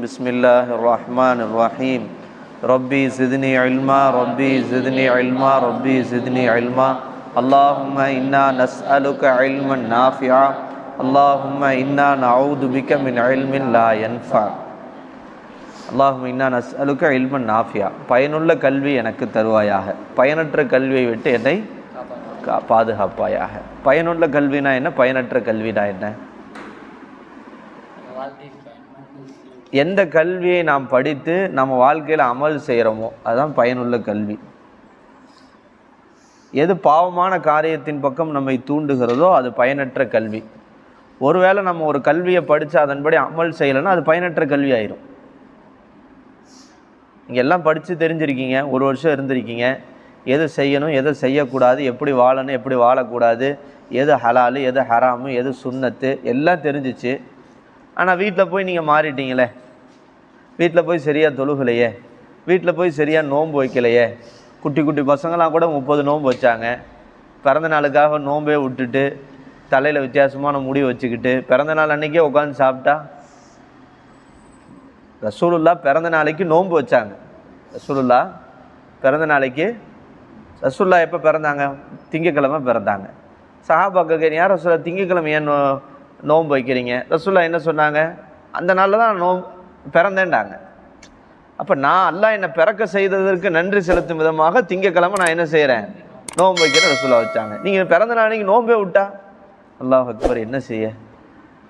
بسم الله الرحمن الرحيم ربي زدني علما ربي زدني علما ربي زدني علما اللهم إنا نسألك علما نافعا اللهم إنا نعوذ بك من علم لا ينفع அல்லாஹும் இன்னா நஸ்அலுக்க இல்மன் நாஃபியா பயனுள்ள கல்வி எனக்கு தருவாயாக பயனற்ற கல்வியை விட்டு என்னை கா- பாதுகாப்பாயாக பயனுள்ள கல்வினா என்ன பயனற்ற கல்வினா என்ன எந்த கல்வியை நாம் படித்து நம்ம வாழ்க்கையில் அமல் செய்கிறோமோ அதுதான் பயனுள்ள கல்வி. எது பாவமான காரியத்தின் பக்கம் நம்மை தூண்டுகிறதோ அது பயனற்ற கல்வி. ஒருவேளை நம்ம ஒரு கல்வியை படித்து அதன்படி அமல் செய்யலைன்னா அது பயனற்ற கல்வி ஆயிரும் நீங்கள் எல்லாம் படித்து தெரிஞ்சிருக்கீங்க ஒரு வருஷம் இருந்திருக்கீங்க. எது செய்யணும் எது செய்யக்கூடாது எப்படி வாழணும் எப்படி வாழக்கூடாது எது ஹலாலு எது ஹராமு எது சுண்ணத்து எல்லாம் தெரிஞ்சிச்சு. ஆனால் வீட்டில் போய் நீங்கள் மாறிட்டீங்களே. வீட்டில் போய் சரியாக தொழுகலையே வீட்டில் போய் சரியாக நோன்பு வைக்கலையே. குட்டி குட்டி பசங்களாம் கூட முப்பது நோன்பு வச்சாங்க. பிறந்த நாளுக்காக நோன்பே விட்டுட்டு தலையில் வித்தியாசமான முடி வச்சுக்கிட்டு பிறந்த நாள் அன்றைக்கே உட்காந்து சாப்பிட்டா? ரசூலுல்லா பிறந்த நாளைக்கு நோன்பு வச்சாங்க. ரசூலுல்லா பிறந்த நாளைக்கு ரசூல்லா எப்போ பிறந்தாங்க? திங்கக்கிழமை பிறந்தாங்க. சஹாபாக்கள் யார் ரசூலா திங்கக்கிழமை ஏன் நோ நோன்பு வைக்கிறீங்க? ரசூல்லா என்ன சொன்னாங்க? அந்த நாளில் தான் நோம்பு பிறந்தேன்டாங்க. அப்போ நான் அல்லாஹ் என்னை பிறக்க செய்ததற்கு நன்றி செலுத்தும் விதமாக திங்கக்கிழமை நான் என்ன செய்கிறேன் நோன்பு வைக்கிற ரசூலா வச்சாங்க. நீங்கள் பிறந்த நாளைக்கு நோன்பே விட்டா? அல்லாஹ் அக்பர் என்ன செய்ய?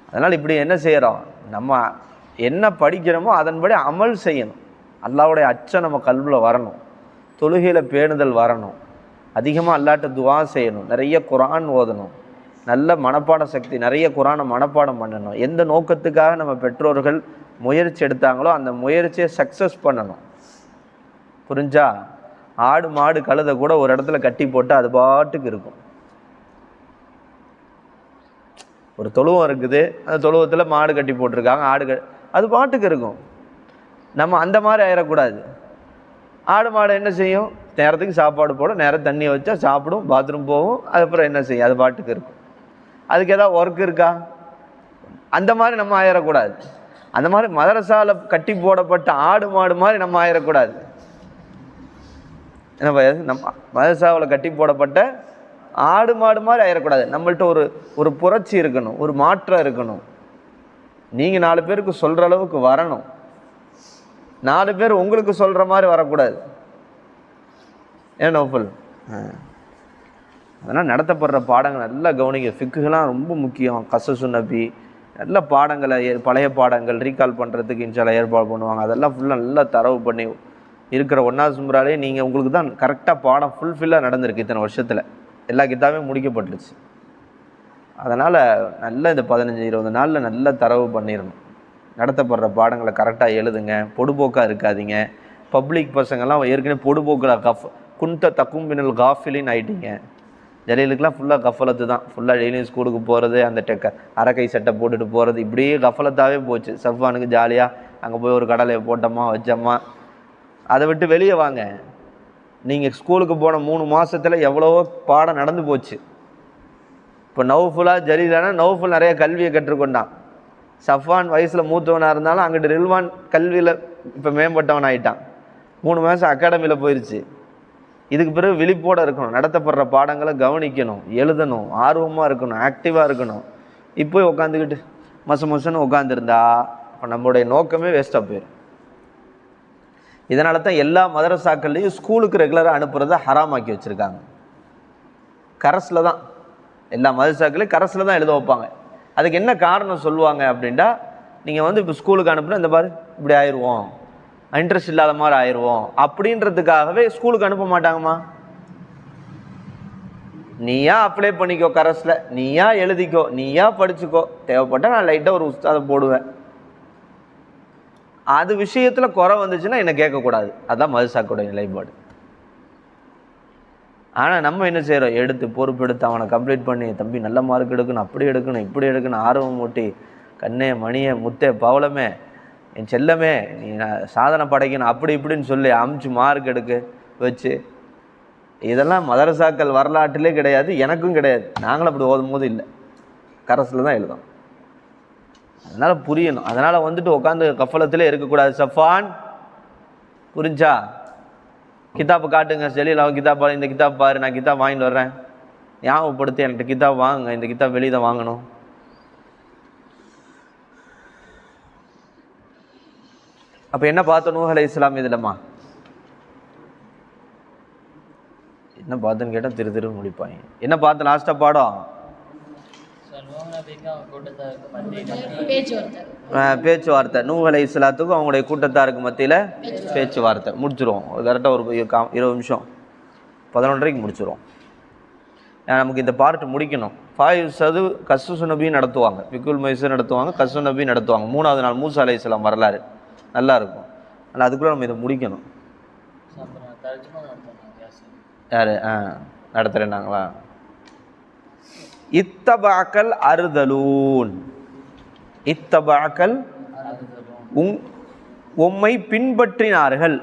அதனால் இப்படி என்ன செய்கிறோம் நம்ம என்ன படிக்கிறோமோ அதன்படி அமல் செய்யணும். அல்லாவுடைய அச்சம் நம்ம கல்வியில் வரணும். தொழுகையில் பேணுதல் வரணும். அதிகமாக அல்லாட்ட துவா செய்யணும். நிறைய குரான் ஓதணும். நல்ல மனப்பாட சக்தி நிறைய குரானை மனப்பாடம் பண்ணணும். எந்த நோக்கத்துக்காக நம்ம பெற்றோர்கள் முயற்சி எடுத்தாங்களோ அந்த முயற்சியை சக்ஸஸ் பண்ணணும். புரிஞ்சா? ஆடு மாடு கழுதை கூட ஒரு இடத்துல கட்டி போட்டு அது பாட்டுக்கு இருக்கும். ஒரு தொழுவம் இருக்குது. அந்த தொழுவத்தில் மாடு கட்டி போட்டிருக்காங்க. ஆடு க அது பாட்டுக்கு இருக்கும். நம்ம அந்த மாதிரி ஆயிடக்கூடாது ஆடு மாடு என்ன செய்யும்? நேரத்துக்கு சாப்பாடு போடும். நேரம் தண்ணி வச்சா சாப்பிடும். பாத்ரூம் போகும். அதுக்கப்புறம் என்ன செய்யும்? அது பாட்டுக்கு இருக்கும். அதுக்கு ஏதாவது ஒர்க் இருக்கா? அந்த மாதிரி நம்ம ஆயிடக்கூடாது அந்த மாதிரி மதரசால கட்டி போடப்பட்ட ஆடு மாடு மாதிரி நம்ம ஆயிடக்கூடாது என்ன நம்ம மதரசாவில் கட்டி போடப்பட்ட ஆடு மாடு மாதிரி ஆயிடக்கூடாது நம்மள்ட்ட ஒரு ஒரு புரட்சி இருக்கணும் ஒரு மாற்றம் இருக்கணும். நீங்கள் நாலு பேருக்கு சொல்கிற அளவுக்கு வரணும். நாலு பேர் உங்களுக்கு சொல்கிற மாதிரி வரக்கூடாது. ஏன் நோஃபல் அதனால் நடத்தப்படுற பாடங்கள் நல்லா கவனிங்க. ஃபிக்குகள்லாம் ரொம்ப முக்கியம். கசசு நபி நல்ல பாடங்களை ஏ- பழைய பாடங்கள் ரீகால் பண்ணுறதுக்கு இன்ஷால ஏற்பாடு பண்ணுவாங்க. அதெல்லாம் ஃபுல்லாக நல்லா தரவு பண்ணி இருக்கிற ஒன்றாவது சும்பராலே நீங்கள் உங்களுக்கு தான் கரெக்டாக பாடம் ஃபுல்ஃபில்லாக நடந்திருக்கு இத்தனை வருஷத்தில். எல்லா கித்தாவே முடிக்கப்பட்டுருச்சு. அதனால் நல்ல இந்த பதினஞ்சு இருபது நாளில் நல்லா தரவு பண்ணிடணும். நடத்தப்படுற பாடங்களை கரெக்டாக எழுதுங்க. பொடுபோக்காக இருக்காதீங்க. பப்ளிக் பசங்கள்லாம் ஏற்கனவே பொடுபோக்கில் கஃப் குந்த தக்கும்பினல் காஃபிலின்னு ஆயிட்டீங்க. ஜலீலுக்குலாம் ஃபுல்லாக கஃபலத்து தான். ஃபுல்லாக டெய்லியும் ஸ்கூலுக்கு போகிறது அந்த டெக்க அரக்கை சட்டை போட்டுட்டு போகிறது இப்படியே கஃபலத்தாகவே போச்சு. சஃப்வானுக்கு ஜாலியாக அங்கே போய் ஒரு கடலையை போட்டோமா வச்சோமா. அதை விட்டு வெளியே வாங்க. நீங்கள் ஸ்கூலுக்கு போன மூணு மாதத்தில் எவ்வளவோ பாடம் நடந்து போச்சு. இப்போ நவுஃபுல்லாக ஜலீலானா நவுஃபுல் நிறைய கல்வியை கற்றுக்கொண்டான். சஃபான் வயசில் மூத்தவனாக இருந்தாலும் அங்கிட்டு ரில்வான் கல்வியில் இப்போ மேம்பட்டவன் ஆகிட்டான் மூணு மாதம் அகாடமியில் போயிடுச்சு இதுக்கு பிறகு விழிப்போடு இருக்கணும். நடத்தப்படுற பாடங்களை கவனிக்கணும். எழுதணும். ஆர்வமாக இருக்கணும். ஆக்டிவாக இருக்கணும். இப்போ உட்காந்துக்கிட்டு மச மசன்னு உட்காந்துருந்தா இப்போ நம்மளுடைய நோக்கமே வேஸ்ட்டாக போயிடும் இதனால தான் எல்லா மதரசாக்கள்லேயும் ஸ்கூலுக்கு ரெகுலராக அனுப்புகிறத ஹராமாக்கி வச்சுருக்காங்க. கரஸில் தான். எல்லா மதரசாக்களையும் கரஸில் தான் எழுத வைப்பாங்க. அதுக்கு என்ன காரணம் சொல்லுவாங்க அப்படின்டா நீங்கள் வந்து இப்போ ஸ்கூலுக்கு அனுப்புனா இந்த மாதிரி இப்படி ஆயிடுவோம் இன்ட்ரெஸ்ட் இல்லாத மாதிரி ஆயிடுவோம் அப்படின்றதுக்காகவே ஸ்கூலுக்கு அனுப்ப மாட்டாங்கம்மா. நீயா அப்ளை பண்ணிக்கோ கரஸில் நீயா எழுதிக்கோ. நீயா படிச்சுக்கோ. தேவைப்பட்டால் நான் லைட்டாக ஒரு உஸ்தாதை போடுவேன். அது விஷயத்தில் குறை வந்துச்சுன்னா என்னை கேட்கக்கூடாது. அதுதான் மதுசாக்கோட நிலைப்பாடு. ஆனால் நம்ம என்ன செய்கிறோம் எடுத்து பொறுப்பெடுத்து அவனை கம்ப்ளீட் பண்ணி தம்பி நல்ல மார்க் எடுக்கணும். அப்படி எடுக்கணும். இப்படி எடுக்கணும். ஆர்வம் மூட்டி கண்ணே மணியே முத்தே பவளமே என் செல்லமே நீ சாதனை படைக்கணும் அப்படி இப்படின்னு சொல்லி அமுச்சு மார்க் எடுக்க வச்சு. இதெல்லாம் மதரசாக்கள் வரலாற்றிலே கிடையாது எனக்கும் கிடையாது. நாங்களும் அப்படி ஓதும் போது இல்லை. கரஸில் தான் எழுதோம் அதனால் புரியணும். அதனால் வந்துட்டு உட்காந்து கஃபலத்திலே இருக்கக்கூடாது. சஃபான் புரிஞ்சா? கிதாப்பு காட்டுங்க செல்லியில் அவன் கிதாப் பாரு இந்த கிதாப் பாரு நான் கிதாப் வாங்கிட்டு வர்றேன். ஞாபகப்படுத்தி என்கிட்ட கிதாப் வாங்குங்க இந்த கிதாப் வெளியே தான் வாங்கணும். அப்போ என்ன பார்த்தோம் நூஹ் அலை இஸ்லாம் இதுலம்மா? என்ன பார்த்தேன்னு கேட்டால் திரு திரு முடிப்பாங்க. என்ன பார்த்த லாஸ்ட்டாக பாடம்? பேச்சுவார்த்தை. அலை இஸ்லாத்துக்கும் அவங்களுடைய கூட்டத்தாருக்கு மத்தியில் பேச்சுவார்த்தை. முடிச்சிருவோம். கரெக்டாக ஒரு இருபது நிமிஷம். பதினொன்றரைக்கு முடிச்சிருவோம். நமக்கு இந்த பார்ட் முடிக்கணும். ஃபாய் சது கசு நபியும் நடத்துவாங்க. விக்குல் மைசூர் நடத்துவாங்க கசு நபி நடத்துவாங்க. மூணாவது நாள் மூசா அலை இஸ்லாம் வரலாறு. நல்லா இருக்கும் ஆனால் அதுக்குள்ளே நம்ம இதை முடிக்கணும். யார்? ஆ நடத்துகிறேன்னாங்களா இத்தபாக்கல் அறுதலூன். இத்தபாக்கல் உங் உம்மை பின்பற்றினார்கள்.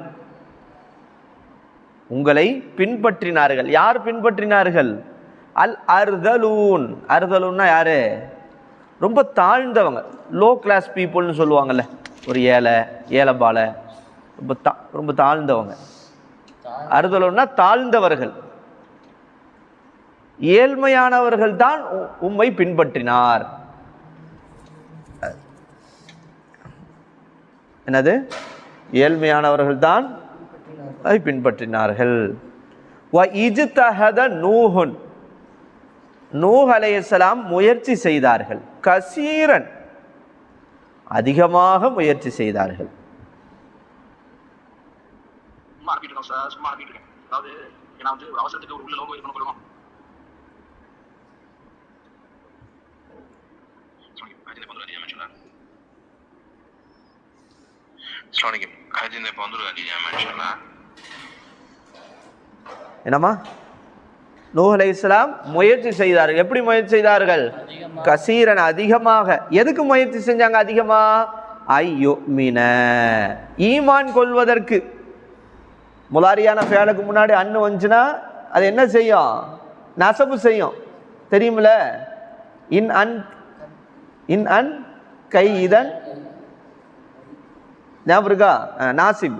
உங்களை பின்பற்றினார்கள். யார் பின்பற்றினார்கள்? அல் அர்தலூன் அர்தலூன்னா யாரு? ரொம்ப தாழ்ந்தவங்க. லோ கிளாஸ் பீப்புள்னு சொல்லுவாங்கல்ல. ஒரு ஏழை ஏழைபாலை ரொம்ப தா ரொம்ப தாழ்ந்தவங்க. அறுதலூன்னா தாழ்ந்தவர்கள். ஏழ்மையானவர்கள் தான் உ- உம்மை பின்பற்றினார். என்னது? ஏழ்மையானவர்கள் தான் அதை பின்பற்றினார்கள். வ இஜ்தஹத நூஹுன். நூஹ் முயற்சி செய்தார்கள். கசீரன். அதிகமாக முயற்சி செய்தார்கள். என்னம்மா? நூஹ் இஸ்லாம் முயற்சி செய்தார்கள். எப்படி முயற்சி செய்தார்கள்? கசீரன் அதிகமாக. எதுக்கு முயற்சி செஞ்சாங்க அதிகமா? ஐயோ மீன ஈமான் கொள்வதற்கு. முலாரியான ஃபேனுக்கு முன்னாடி அன்னு வந்துச்சுன்னா அது என்ன செய்யும்? நசபு செய்யும். தெரியுமில இன் அன் இன் அன் கை இதன் ஞாபகம் இருக்கா? நாசிப்.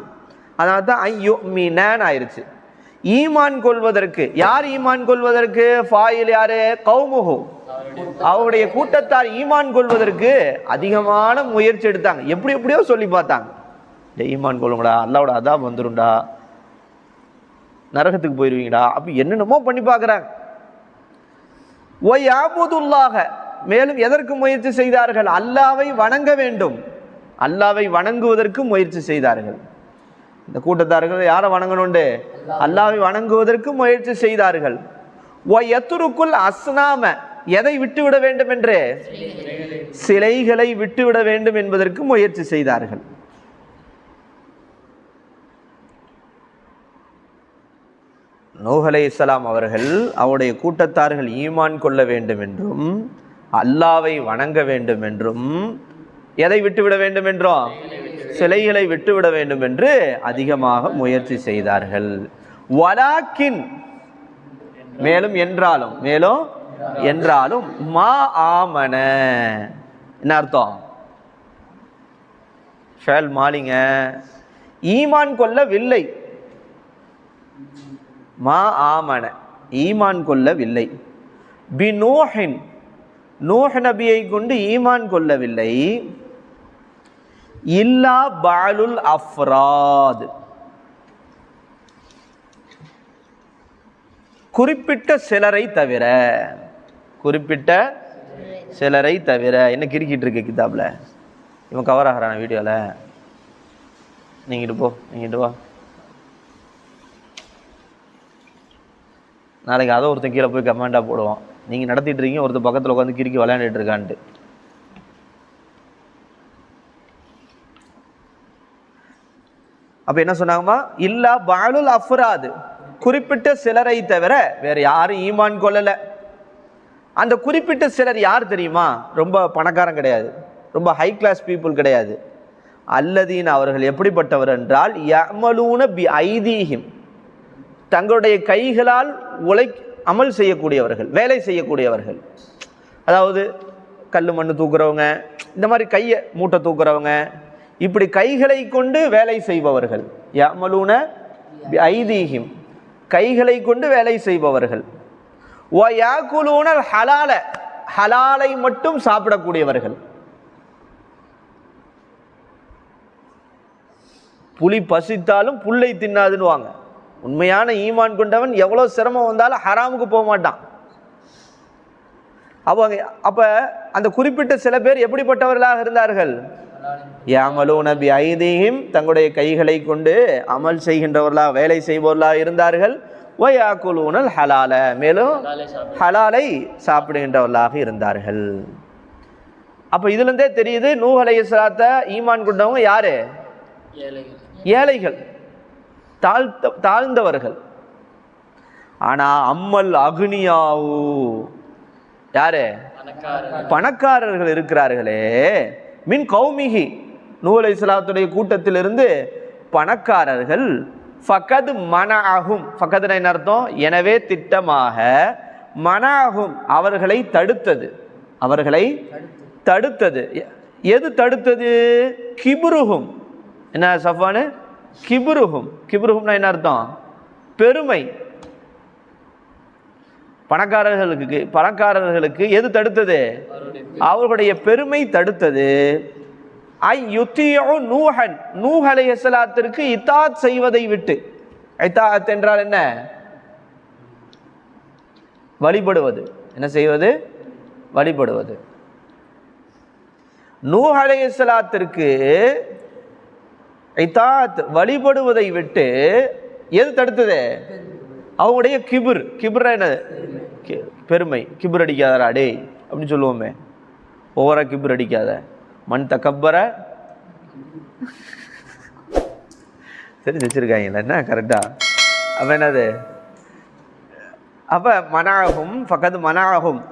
அதனால தான் ஐயோ மீனான்னு ஆயிடுச்சு ஈமான் கொள்வதற்கு. யார் ஈமான் கொள்வதற்கு? ஃபாயில் யாரு? கௌமுகு அவருடைய கூட்டத்தார் ஈமான் கொள்வதற்கு அதிகமான முயற்சி எடுத்தாங்க. எப்படி எப்படியோ சொல்லி பார்த்தாங்க. ஈமான் கொள்ளுங்கடா. அல்லாவோட அதாப் வந்துரும்டா. நரகத்துக்கு போயிருவீங்கடா. அப்படி என்னென்னமோ பண்ணி பார்க்குறாங்க. ஒய் ஆபுதுல்லாக மேலும் எதற்கு முயற்சி செய்தார்கள்? அல்லாவை வணங்க வேண்டும். அல்லாவை வணங்குவதற்கு முயற்சி செய்தார்கள். இந்த கூட்டத்தார்கள் யாரை வணங்கணுண்டு? அல்லாவை வணங்குவதற்கு முயற்சி செய்தார்கள். ஒ எத்துருக்குள் அஸ்னாம எதை விட்டுவிட வேண்டும் என்று சிலைகளை விட்டுவிட வேண்டும் என்பதற்கு முயற்சி செய்தார்கள். நூஹ் இஸ்லாம் அவர்கள் அவருடைய கூட்டத்தார்கள் ஈமான் கொள்ள வேண்டும் என்றும் அல்லாவை வணங்க வேண்டும் என்றும் எதை விட்டுவிட வேண்டும் என்றும் சிலைகளை விட்டுவிட வேண்டும் என்று அதிகமாக முயற்சி செய்தார்கள். வலாக்கின் மேலும் என்றாலும் மேலும் என்றாலும் மா ஆமன. என்ன அர்த்தம்? ஷேல் மாலிங்க. ஈமான் கொள்ளவில்லை. மா ஆமன. ஈமான் கொள்ளவில்லை. பி நூஹின் நூஹ் நபியை கொண்டு ஈமான் கொள்ளவில்லை. இல்லா பாலுல் அஃப்ராத். குறிப்பிட்ட சிலரை தவிர குறிப்பிட்ட சிலரை தவிர என்ன கிறுக்கிட்டு இருக்கு கிதாப்ல? இவன் கவர் ஆகிறான வீடியோவில் நீங்கிட்டு போ நீங்கிட்டு வா. நாளைக்கு அதை ஒருத்தன் கீழே போய் கமெண்டாக போடுவான். நீங்கள் நடத்திட்டு இருக்கீங்க ஒருத்தர் பக்கத்தில் உட்காந்து கிறுக்கி விளையாண்டுட்டு இருக்கான்ட்டு. அப்போ என்ன சொன்னாங்கம்மா? இல்லா பாலுல் அஃப்ராது. குறிப்பிட்ட சிலரை தவிர வேறு யாரும் ஈமான் கொள்ளலை. அந்த குறிப்பிட்ட சிலர் யார் தெரியுமா? ரொம்ப பணக்காரன் கிடையாது. ரொம்ப ஹை கிளாஸ் பீப்புள் கிடையாது. அல்லதீன் அவர்கள் எப்படிப்பட்டவர் என்றால் யமலூன பி ஐதீஹிம். தங்களுடைய கைகளால் உழை அமல் செய்யக்கூடியவர்கள் வேலை செய்யக்கூடியவர்கள். அதாவது கல் மண் தூக்குறவங்க இந்த மாதிரி கையை மூட்டை தூக்குறவங்க இப்படி கைகளை கொண்டு வேலை செய்பவர்கள். யாமலூன ஐதீகிம் கைகளை கொண்டு வேலை செய்பவர்கள். ஓ யாக்குலூனல் ஹலால. ஹலாலை மட்டும் சாப்பிடக்கூடியவர்கள். புலி பசித்தாலும் புல்லை தின்னாதுன்னுவாங்க உண்மையான ஈமான் கொண்டவன் எவ்வளோ சிரமம் வந்தாலும் ஹராமுக்கு போக மாட்டான். அவங்க அப்போ அந்த குறிப்பிட்ட சில பேர் எப்படிப்பட்டவர்களாக இருந்தார்கள்? யாமலூன பி ஐதீஹிம் தங்களுடைய கைகளை கொண்டு அமல் செய்கின்றவர்களாக வேலை செய்பவர்களாக இருந்தார்கள். ஒயாக்குலூனல் ஹலால மேலும் ஹலாலை சாப்பிடுகின்றவர்களாக இருந்தார்கள். அப்போ இதுலேருந்தே தெரியுது நூ அலைஹிஸ்ஸலாத்த ஈமான் கொண்டவங்க யாரு? ஏழைகள். தாழ்த்த தாழ்ந்தவர்கள். ஆனா அம்மல் அகுனியாவு. யாரு? பணக்காரர்கள் இருக்கிறார்களே. மின் கௌமிகி நூல் இஸ்லாத்துடைய கூட்டத்திலிருந்து பணக்காரர்கள் ஃபகது ஆகும் ஃபகதுனா என்ன அர்த்தம்? எனவே திட்டமாக மனஅஹும் அவர்களை தடுத்தது. அவர்களை தடுத்தது. எது தடுத்தது? கிபுருகும் என்ன சஃபானு கிபுருகும் கிபுருகும்னா என்ன அர்த்தம்? பெருமை. பணக்காரர்களுக்கு பணக்காரர்களுக்கு எது தடுத்தது? அவர்களுடைய பெருமை தடுத்தது. ஐ யுத்தியோ நூஹன் நூஹ் அலைஹிஸ்ஸலாத்திற்கு இத்தாத் செய்வதை விட்டு. இத்தாத் என்றால் என்ன? வழிபடுவது. என்ன செய்வது? வழிபடுவது. நூஹ் அலைஹிஸ்ஸலாத்திற்கு இத்தாத் வழிபடுவதை விட்டு எது தடுத்தது? அவங்களுடைய கிபிர் கிபுர் என்ன? கி- பெருமை. கிபிர் அடிக்காதரா டே அப்படின்னு சொல்லுவோமே. ஓவரா கிபிர் அடிக்காத. மண் தக்கப்பற. தெரிஞ்சு வச்சிருக்காங்களா? என்ன கரெக்டா அப்போ என்னது? அப்போ மனாகும் பக்கத்து மனாகும்.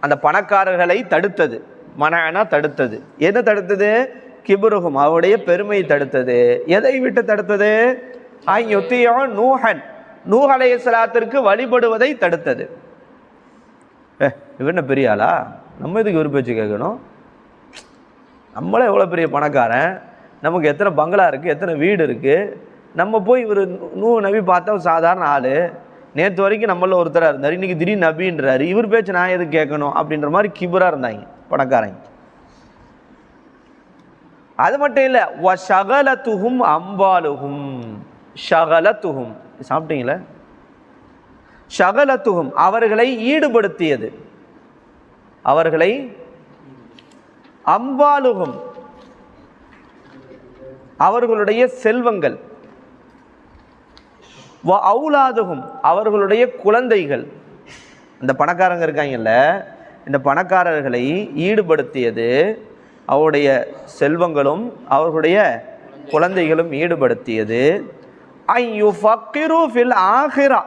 அந்த பணக்காரர்களை தடுத்தது. மனானா தடுத்தது. என்ன தடுத்தது? கிபுருகும் அவருடைய பெருமையை தடுத்தது. எதை விட்டு தடுத்தது? ஐயொத்தியோ நூஹன். நூ அலைய சலாத்திற்கு வழிபடுவதை தடுத்தது. ஏ இவன் என்ன பெரிய ஆளா? நம்ம இதுக்கு இவர் பேச்சு கேட்கணும்? நம்மளே எவ்வளோ பெரிய பணக்காரன்? நமக்கு எத்தனை பங்களா இருக்குது எத்தனை வீடு இருக்குது நம்ம போய் இவர் நூ நபி பார்த்தா ஒரு சாதாரண ஆள். நேற்று வரைக்கும் நம்மள ஒருத்தராக இருந்தார். இன்றைக்கி திடீர் நபின்றாரு. இவர் பேச்சு நான் எதுக்கு கேட்கணும்? அப்படின்ற மாதிரி கிபராக இருந்தாங்க பணக்காரங்க. அது மட்டும் இல்லை வ அம்பாலுகும் ஷகல துகும் சாப்பிட்டீங்களே? சகலத்துகும் அவர்களை ஈடுபடுத்தியது. அவர்களை அம்பாலுகும் அவர்களுடைய செல்வங்கள். வ அவுலாதுகும் அவர்களுடைய குழந்தைகள். இந்த பணக்காரங்க இருக்காங்கல்ல இந்த பணக்காரர்களை ஈடுபடுத்தியது அவருடைய செல்வங்களும் அவர்களுடைய குழந்தைகளும் ஈடுபடுத்தியது. ஃபில் ஆஹிரா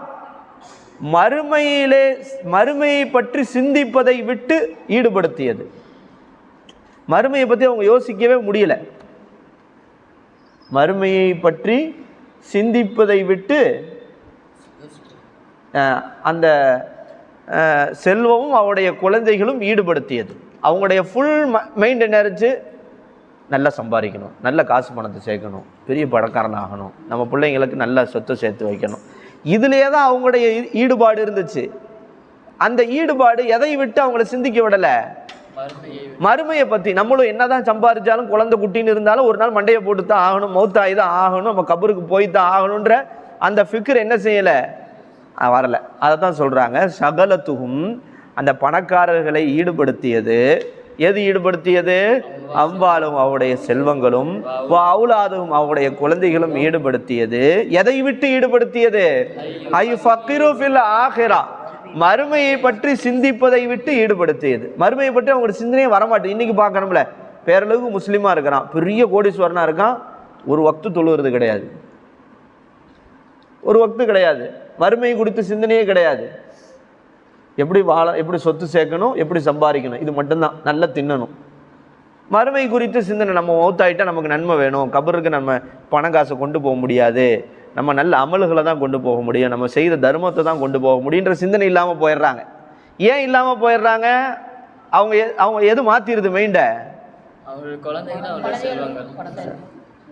மறுமையிலே மறுமையை பற்றி சிந்திப்பதை விட்டு ஈடுபடுத்தியது. மறுமையை பற்றி அவங்க யோசிக்கவே முடியல. மறுமையை பற்றி சிந்திப்பதை விட்டு அந்த செல்வமும் அவருடைய குழந்தைகளும் ஈடுபடுத்தியது. அவங்களுடைய ஃபுல் மைண்ட் என்ன இருந்துச்சு? நல்லா சம்பாதிக்கணும். நல்ல காசு பணத்தை சேர்க்கணும். பெரிய பணக்காரன் ஆகணும். நம்ம பிள்ளைங்களுக்கு நல்ல சொத்தை சேர்த்து வைக்கணும். இதுலேயே தான் அவங்களுடைய ஈடுபாடு இருந்துச்சு. அந்த ஈடுபாடு எதை விட்டு அவங்கள சிந்திக்க விடலை? மறுமையை பற்றி நம்மளும் என்னதான் சம்பாதிச்சாலும் குழந்தை குட்டின்னு இருந்தாலும் ஒரு நாள் மண்டையை போட்டு தான் ஆகணும் மௌத்தாகி தான் ஆகணும் நம்ம கபருக்கு போய் தான் ஆகணுன்ற அந்த ஃபிக்கர் என்ன செய்யலை? வரலை. அதை தான் சொல்கிறாங்க சகலத்துகும் அந்த பணக்காரர்களை ஈடுபடுத்தியது எது ஈடுபடுத்தியது? அம்பாலும் அவருடைய செல்வங்களும் அவுலாதும் அவருடைய குழந்தைகளும் ஈடுபடுத்தியது. எதை விட்டு ஈடுபடுத்தியது? ஐ ஃபக்கிரு ஃபில் ஆஹிரா மறுமையை பற்றி சிந்திப்பதை விட்டு ஈடுபடுத்தியது. மறுமையை பற்றி அவங்களோட சிந்தனையே வரமாட்டேன். இன்னைக்கு பார்க்கணும்ல. பேரளவுக்கு முஸ்லீமா இருக்கிறான். பெரிய கோடீஸ்வரனா இருக்கான். ஒரு வக்து தொழுகிறது கிடையாது. ஒரு வக்து கிடையாது. மறுமை குறித்து சிந்தனையே கிடையாது. எப்படி வாழ எப்படி சொத்து சேர்க்கணும் எப்படி சம்பாதிக்கணும் இது மட்டும்தான். நல்லா தின்னணும். மறுமை குறித்து சிந்தனை நம்ம மௌத்தாயிட்டா நமக்கு நன்மை வேணும். கபருக்கு நம்ம பணம் காசை கொண்டு போக முடியாது. நம்ம நல்ல அமல்களை தான் கொண்டு போக முடியும். நம்ம செய்த தர்மத்தை தான் கொண்டு போக முடியுன்ற சிந்தனை இல்லாமல் போயிடுறாங்க. ஏன் இல்லாமல் போயிடுறாங்க? அவங்க எ- அவங்க எது மாற்றிடுது மெயின்ட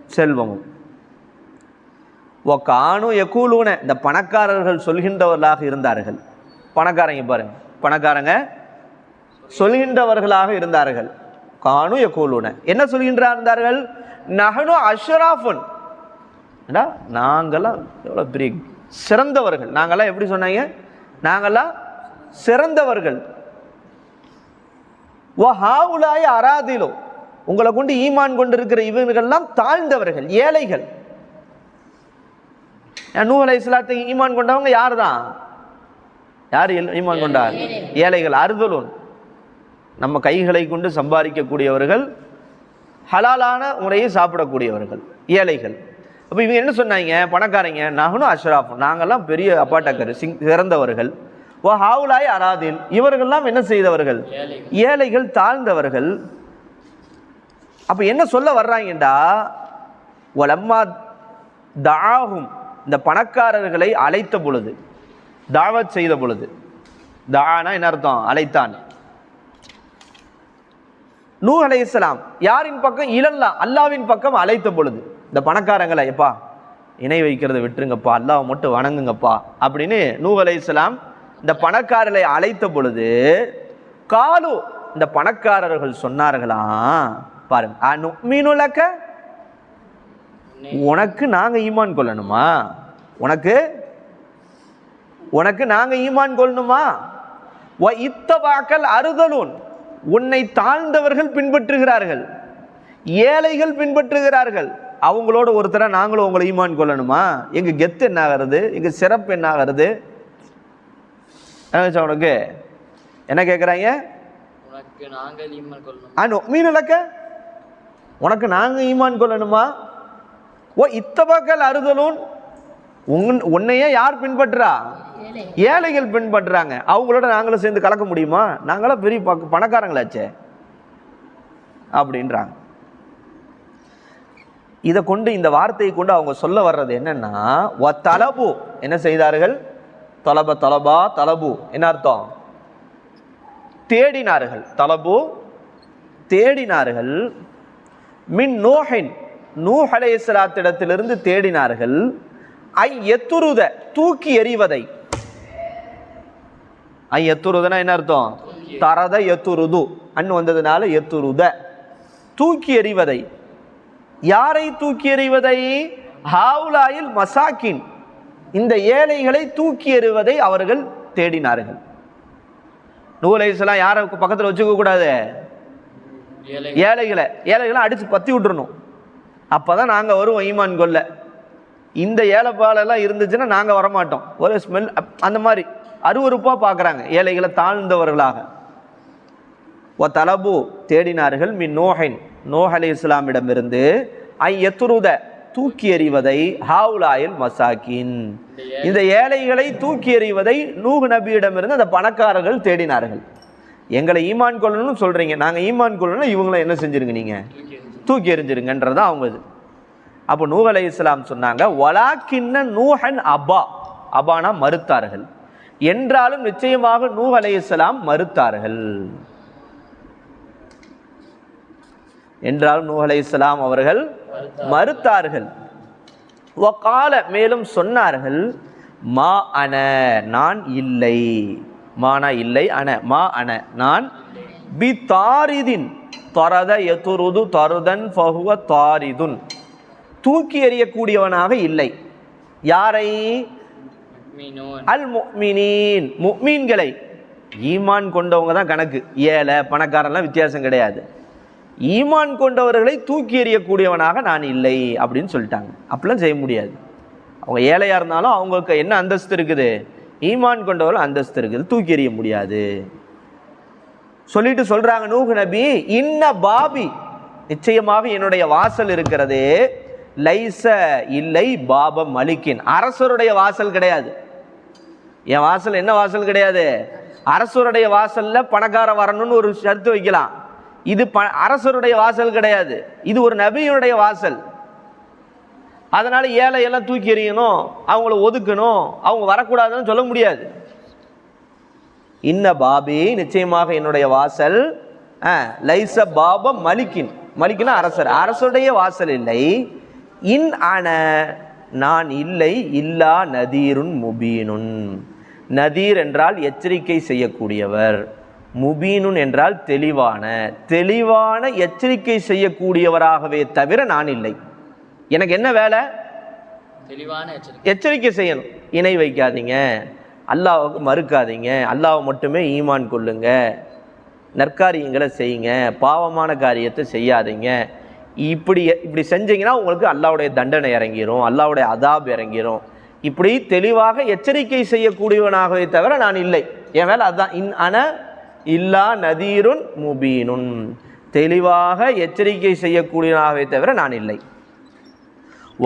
செல்வமும். கானு எக்கூலூன இந்த பணக்காரர்கள் சொல்கின்றவர்களாக இருந்தார்கள். பணக்காரங்க பாருங்க. பணக்காரங்க சொல்கின்றவர்களாக இருந்தார்கள். கானு எக்கோலுன என்ன சொல்கின்றா இருந்தார்கள்? நகனு அஷ்ராஃபுன். ஏண்டா எவ்வளோ பெரிய சிறந்தவர்கள். நாங்கள்லாம் எப்படி சொன்னாங்க? நாங்கெல்லாம் சிறந்தவர்கள். ஓ ஹாவுலாய் அராதிலோ. உங்களை கொண்டு ஈமான் கொண்டிருக்கிற இவர்கள்லாம் தாழ்ந்தவர்கள் ஏழைகள். நூ அலை இஸ்லாத்தை ஈமான் கொண்டவங்க யார் தான் யார் ஈமான் கொண்டார்? ஏழைகள் அறுதலூன். நம்ம கைகளை கொண்டு சம்பாதிக்கக்கூடியவர்கள் ஹலாலான முறையை சாப்பிடக்கூடியவர்கள் ஏழைகள். அப்போ இவங்க என்ன சொன்னாங்க? பணக்காரங்க நாகனும் அஷ்ராஃப். நாங்கெல்லாம் பெரிய அப்பாட்டக்கர் சிங் சிறந்தவர்கள். ஓ ஹாவுலாய் அராதில். இவர்கள்லாம் என்ன செய்தவர்கள்? ஏழைகள். ஏழைகள் தாழ்ந்தவர்கள். அப்ப என்ன சொல்ல வர்றாங்கடா? ஒலம்மா தாகும் இந்த பணக்காரர்களை அழைத்த பொழுது. தாவத் செய்த பொழுது. தானா என்ன அர்த்தம்? அழைத்தான். நூ அலைஹிஸ்ஸலாம் யாரின் பக்கம்? இழல்லா அல்லாவின் பக்கம் அழைத்த பொழுது. இந்த பணக்காரங்களை எப்பா இணை வைக்கிறத விட்டுருங்கப்பா அல்லாவை மட்டும் வணங்குங்கப்பா அப்படின்னு நூ அலைஹிஸ்ஸலாம் இந்த பணக்காரரை அழைத்த பொழுது காலு இந்த பணக்காரர்கள் சொன்னார்களாம் பாருங்க. மீனுலக்க உனக்கு நாங்கள் ஈமான் கொள்ளணுமா? உனக்கு உனக்கு நாங்க ஈமான் கொள்ளணுமா? வ இத்தவாக்கல் அறுதலூன் உன்னை தாழ்ந்தவர்கள் பின்பற்றுகிறார்கள். ஏழைகள் பின்பற்றுகிறார்கள். அவங்களோட ஒருத்தர நாங்களும் உங்களை ஈமான் கொள்ளணுமா? எங்க கெத்து என்ன ஆகிறது? எங்க சிறப்பு என்ன ஆகிறது? என்ன உனக்கு? என்ன கேட்குறாங்க நாங்கள் மீன் இலக்க? உனக்கு நாங்க ஈமான் கொள்ளணுமா? ஓ இத்தபக்கல் அறுதலும் உன் உன்னையே யார் பின்பற்றுறா ஏழைகள். பின்பற்றுறாங்க அவங்களோட நாங்களும் சேர்ந்து கலக்க முடியுமா? நாங்களாம் பெரிய பக்க- பணக்காரங்களாச்சே. அப்படின்றாங்க. இதை கொண்டு இந்த வார்த்தையை கொண்டு அவங்க சொல்ல வர்றது என்னன்னா ஒ தலபு என்ன செய்தார்கள்? தலப தலபா தலபு. என்ன அர்த்தம்? தேடினார்கள். தலபு தேடினார்கள். மின் நோஹின் நூஹ் அலைஹிஸ்ஸலாத்திடத்திலிருந்து தேடினார்கள். ஐ எத்துருத. தூக்கி எறிவதை. ஐ எத்துருதுன்னா என்ன அர்த்தம்? தரத எத்துருது. அன்னு வந்ததுனால எத்துருத. தூக்கி எறிவதை. யாரை தூக்கி எறிவதை? ஹாவுலாயில் மசாக்கின். இந்த ஏழைகளை தூக்கி எறிவதை அவர்கள் தேடினார்கள். நூலைஸ்லாம் யாரை பக்கத்தில் வச்சுக்க கூடாது? ஏழைகளை. ஏழைகளை அடித்து பற்றி விட்டுறணும். அப்போ தான் நாங்கள் வருவோம் ஈமான் கொல்ல இந்த ஏழைப்பாலெல்லாம் இருந்துச்சுன்னா நாங்கள் வரமாட்டோம். ஒரு ஸ்மெல் அந்த மாதிரி. அருவருப்பாக பார்க்குறாங்க. ஏழைகளை தாழ்ந்தவர்களாக. ஒ தலபு தேடினார்கள் மின் நோஹின். நோஹ் அலி இஸ்லாமிடமிருந்து ஐ எத்துருத தூக்கி எறிவதை ஹாவுலாயில் மசாக்கின். இந்த ஏழைகளை தூக்கி எறிவதை நூகு நபியிடமிருந்து அந்த பணக்காரர்கள் தேடினார்கள். எங்களை ஈமான் கொள்ளணும்னு சொல்கிறீங்க நாங்கள் ஈமான் கொள்ளணும் இவங்கள என்ன செஞ்சுருங்க நீங்கள் தூக்கி எறிஞ்சிருங்கன்றது தான் அவங்க இது. அப்போ நூஹ் அலி இஸ்லாம் சொன்னாங்க வலாக்கின்ன நூஹன் அபா. அபானா மறுத்தார்கள். என்றாலும் நிச்சயமாக நூஹ் அலையலாம் மறுத்தார்கள். என்றாலும் நூஹ் அலை அவர்கள் மறுத்தார்கள். வகால மேலும் சொன்னார்கள் மா அன நான் இல்லை. மானா இல்லை அன மா அன நான் பி தாரிதின். தரத எதுருது தருதன் ஃபஹுவ தாரிதுன். தூக்கி எறியக்கூடியவனாக இல்லை. யாரை? அல் முக்மினீன் முக்மீன்களை ஈமான் கொண்டவங்க தான் கணக்கு. ஏழை பணக்காரன்லாம் வித்தியாசம் கிடையாது. ஈமான் கொண்டவர்களை தூக்கி எறியக்கூடியவனாக நான் இல்லை அப்படின்னு சொல்லிட்டாங்க. அப்படிலாம் செய்ய முடியாது. அவங்க ஏழையாக இருந்தாலும் அவங்களுக்கு என்ன அந்தஸ்து இருக்குது? ஈமான் கொண்டவர்கள் அந்தஸ்து இருக்குது. தூக்கி எறிய முடியாது. சொல்லிட்டு சொல்கிறாங்க நூகு நபி இன்ன பாபி. நிச்சயமாக என்னுடைய வாசல் இருக்கிறதே. லைச இல்லை பாப மலிக்கின். அரசருடைய வாசல் கிடையாது. என் வாசல் என்ன வாசல் கிடையாது? அரசருடைய வாசல்ல பணக்கார வரணும்னு ஒரு ஷர்த்து வைக்கலாம். இது ப அரசருடைய வாசல் கிடையாது. இது ஒரு நபியினுடைய வாசல். அதனால ஏழையெல்லாம் தூக்கி எறியணும் அவங்கள ஒதுக்கணும் அவங்க வரக்கூடாதுன்னு சொல்ல முடியாது. இன்ன பாபி நிச்சயமாக என்னுடைய வாசல் ஆ, லைச பாப மலிக்கின். மலிக்கினா அரசர். அரசுடைய வாசல் இல்லை. இன் அன நான் இல்லை இல்லா நதீருன் முபீனுன். நதீர் என்றால் எச்சரிக்கை செய்யக்கூடியவர். முபீனுன் என்றால் தெளிவான. தெளிவான எச்சரிக்கை செய்யக்கூடியவராகவே தவிர நான் இல்லை. எனக்கு என்ன வேலை? தெளிவான எச்சரிக்கை. எச்சரிக்கை செய்யணும். இணை வைக்காதீங்க. அல்லாஹ்வுக்கு மறுக்காதீங்க. அல்லாஹ்வை மட்டுமே ஈமான் கொள்ளுங்க. நற்காரியங்களை செய்யுங்க. பாவமான காரியத்தை செய்யாதீங்க. இப்படி இப்படி செஞ்சீங்கன்னா உங்களுக்கு அல்லாவுடைய தண்டனை இறங்கிரும் அல்லாவுடைய அதாப் இறங்கிரும். இப்படி தெளிவாக எச்சரிக்கை செய்யக்கூடியவனாகவே தவிர நான் இல்லை. என் வேலை அதுதான் இன் அன இல்லா நதீருன் முபீனுன். தெளிவாக எச்சரிக்கை செய்யக்கூடியவனாகவே தவிர நான் இல்லை.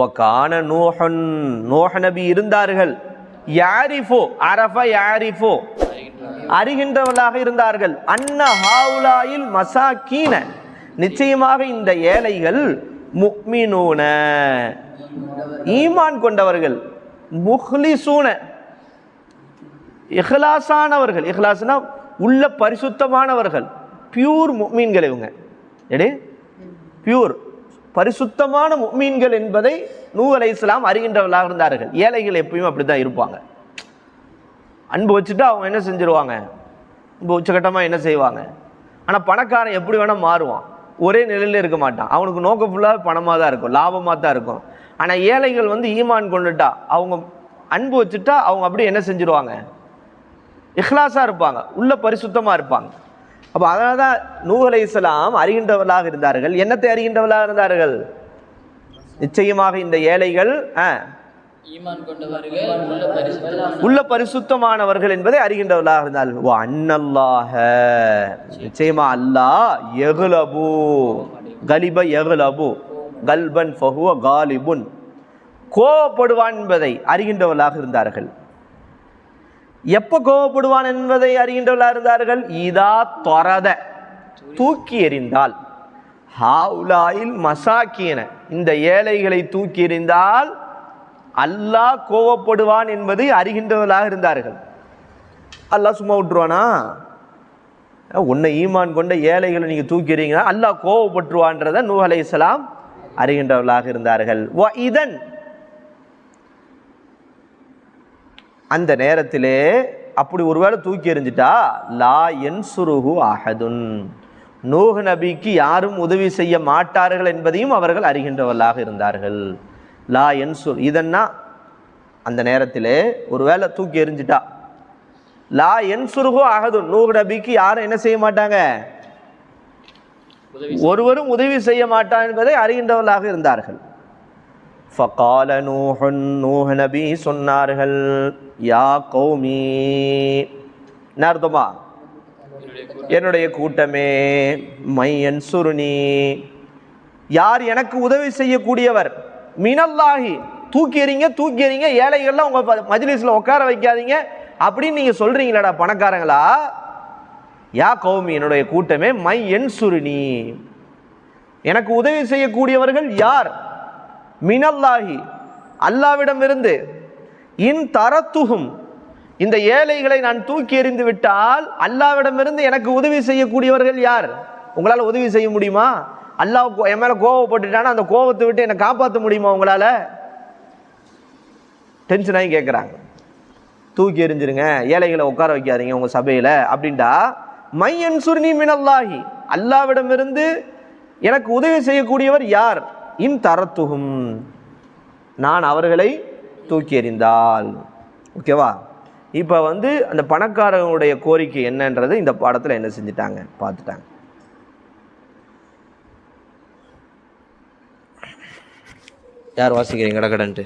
ஒக்கான நூஹன் நூஹ நபி இருந்தார்கள். யாரிஃபோ அரஃப யாரிஃபோ அறிகின்றவர்களாக இருந்தார்கள். அன்ன ஹாவுலாயில் மசாக்கீன. நிச்சயமாக இந்த ஏழைகள் முக்மினூன. ஈமான் கொண்டவர்கள் முஹ்லிசூன. இஹ்லாஸானவர்கள் இஹ்லாஸ்னா உள்ள பரிசுத்தமானவர்கள் பியூர் முக்மீன்கள் இவங்க. எடே பியூர் பரிசுத்தமான முக்மீன்கள் என்பதை நூ அலை இஸ்லாம் அறிகின்றவர்களாக இருந்தார்கள். ஏழைகள் எப்பயும் அப்படி தான் இருப்பாங்க. அன்பு வச்சுட்டு அவங்க என்ன செஞ்சிருவாங்க? இப்போ உச்சகட்டமாக என்ன செய்வாங்க? ஆனால் பணக்காரன் எப்படி வேணால் மாறுவான். ஒரே நிலையில் இருக்க மாட்டான். அவனுக்கு நோக்கம் ஃபுல்லாக பணமாக தான் இருக்கும் லாபமாக தான் இருக்கும். ஆனால் ஏழைகள் வந்து ஈமான் கொண்டுட்டா அவங்க அன்பு வச்சுட்டா அவங்க அப்படியே என்ன செஞ்சுருவாங்க? இஹ்லாஸாக இருப்பாங்க உள்ள பரிசுத்தமாக இருப்பாங்க. அப்போ அதனால தான் நூ அலை இஸ்லாம் அறிகின்றவர்களாக இருந்தார்கள். என்னத்தை அறிகின்றவர்களாக இருந்தார்கள்? நிச்சயமாக இந்த ஏழைகள் ஆ, உள்ள பரிசுத்தமானவர்கள் என்பதை அறிகின்றவர்களாக இருந்தால் ஓ அன்னல்லாஹ. நிச்சயமா அல்லாஹ் எகுலபு. கலிப எகுலபு. கல்பன் ஃபஹுவ காலிபுன். கோவப்படுவான் என்பதை அறிகின்றவர்களாக இருந்தார்கள். எப்போ கோவப்படுவான் என்பதை அறிகின்றவர்களாக இருந்தார்கள்? இதா தொரத. தூக்கி எறிந்தால். ஹாவுலாயில் மசாக்கியன இந்த ஏழைகளை தூக்கி எறிந்தால் அல்லாஹ் கோவப்படுவான் என்பதை அறிகின்றவர்களாக இருந்தார்கள். அல்லாஹ் சும்மா விட்டுருவானா? உன்னை ஈமான் கொண்ட ஏழைகளை நீங்கள் தூக்கிறீங்கன்னா அல்லாஹ் கோவப்பட்டுருவான்றதை நூ அலைஹிஸ்ஸலாம் அறிகின்றவர்களாக இருந்தார்கள். வ இதன் அந்த நேரத்திலே அப்படி ஒருவேளை தூக்கி எறிஞ்சிட்டா லா என் சுருகு அஹதுன். நூஹ் நபிக்கு யாரும் உதவி செய்ய மாட்டார்கள் என்பதையும் அவர்கள் அறிகின்றவர்களாக இருந்தார்கள். லா என்சுர் இதன்னா அந்த நேரத்திலே ஒருவேளை தூக்கி எறிஞ்சிட்டா. லா என்சுருஹு அஹதுன் நூஹ் நபிக்கு யாரும் என்ன செய்ய மாட்டாங்க. ஒருவரும் உதவி செய்ய மாட்டான் என்பதை அறிகின்றவர்களாக இருந்தார்கள். ஃபகால நூஹுன் நூஹ் நபி சொன்னார்கள் யா கௌமி. என்ன அர்த்தமா? என்னுடைய கூட்டமே மையன் சுருணி. யார் எனக்கு உதவி செய்யக்கூடியவர்? மினல்லாஹி தூக்கி எறிங்க தூக்கி எறிங்க ஏழைகள்லாம் உங்க ப- உட்கார வைக்காதீங்க அப்படின்னு நீங்க சொல்றீங்களாடா பணக்காரங்களா? யா கௌமி என்னுடைய கூட்டமே மை என் சுருணி எனக்கு உதவி செய்யக்கூடியவர்கள் யார்? மினல்லாஹி அல்லாவிடமிருந்து. இன் தரத்துகும் இந்த ஏழைகளை நான் தூக்கி எறிந்து விட்டால் அல்லாவிடமிருந்து எனக்கு உதவி செய்யக்கூடியவர்கள் யார்? உங்களால் உதவி செய்ய முடியுமா? அல்லாஹ் என் மேலே கோவப்பட்டுட்டானா அந்த கோவத்தை விட்டு என்னை காப்பாற்ற முடியுமா உங்களால்? டென்ஷன் ஆகி கேட்குறாங்க தூக்கி எறிஞ்சிருங்க ஏழைகளை உட்கார வைக்காதீங்க உங்கள் சபையில் அப்படின்டா மையன் சுர்ணி மினல்லாஹி. அல்லாவிடமிருந்து எனக்கு உதவி செய்யக்கூடியவர் யார்? இன் தரத்துகும் நான் அவர்களை தூக்கி எறிந்தால். ஓகேவா? இப்போ வந்து அந்த பணக்காரங்களுடைய கோரிக்கை என்னன்றது இந்த பாடத்தில் என்ன செஞ்சுட்டாங்க? பார்த்துட்டாங்க. யார் வாசிக்கிறீங்க? கடகடன்ட்டு.